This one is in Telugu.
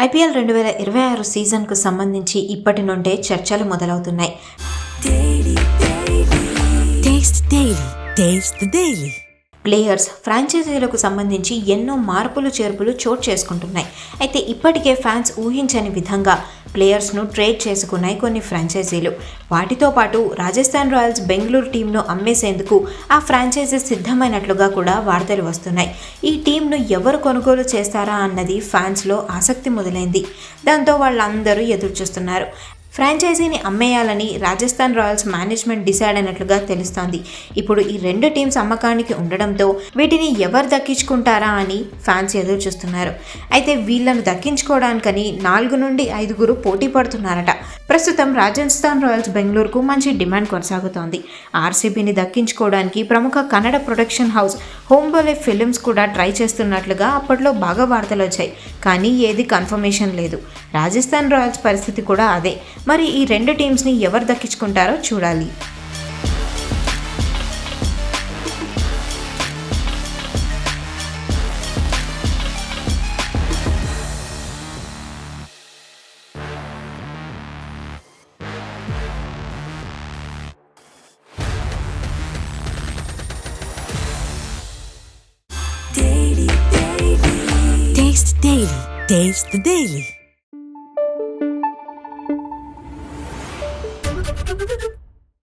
ఐపీఎల్ రెండు వేల ఇరవై ఆరు సీజన్కు సంబంధించి ఇప్పటి నుండే చర్చలు మొదలవుతున్నాయి. ప్లేయర్స్ ఫ్రాంచైజీలకు సంబంధించి ఎన్నో మార్పులు చేర్పులు చోటు చేసుకుంటున్నాయి. అయితే ఇప్పటికే ఫ్యాన్స్ ఊహించని విధంగా ప్లేయర్స్ను ట్రేడ్ చేసుకున్నాయి కొన్ని ఫ్రాంచైజీలు. వాటితో పాటు రాజస్థాన్ రాయల్స్ బెంగళూరు టీంను అమ్మేసేందుకు ఆ ఫ్రాంచైజీ సిద్ధమైనట్లుగా కూడా వార్తలు వస్తున్నాయి. ఈ టీంను ఎవరు కొనుగోలు చేస్తారా అన్నది ఫ్యాన్స్లో ఆసక్తి మొదలైంది. దాంతో వాళ్ళందరూ ఎదురు చూస్తున్నారు ఫ్రాంచైజీని అమ్మేయాలని రాజస్థాన్ రాయల్స్ మేనేజ్మెంట్ డిసైడ్ అయినట్లుగా తెలుస్తోంది. ఇప్పుడు ఈ రెండు టీమ్స్ అమ్మకానికి ఉండడంతో వీటిని ఎవరు దక్కించుకుంటారా అని ఫ్యాన్స్ ఎదురు చూస్తున్నారు అయితే వీళ్ళను దక్కించుకోవడానికని నాలుగు నుండి ఐదుగురు పోటీ పడుతున్నారట. ప్రస్తుతం రాజస్థాన్ రాయల్స్ బెంగళూరుకు మంచి డిమాండ్ కొనసాగుతోంది. ఆర్సీబీని దక్కించుకోవడానికి ప్రముఖ Kannada production house Hombale films కూడా ట్రై చేస్తున్నట్లుగా అప్పట్లో బాగా వార్తలు వచ్చాయి. కానీ ఏది కన్ఫర్మేషన్ లేదు. రాజస్థాన్ రాయల్స్ పరిస్థితి కూడా అదే. మరి ఈ రెండు టీమ్స్ని ఎవరు దక్కించుకుంటారో చూడాలి. Taste the Daily.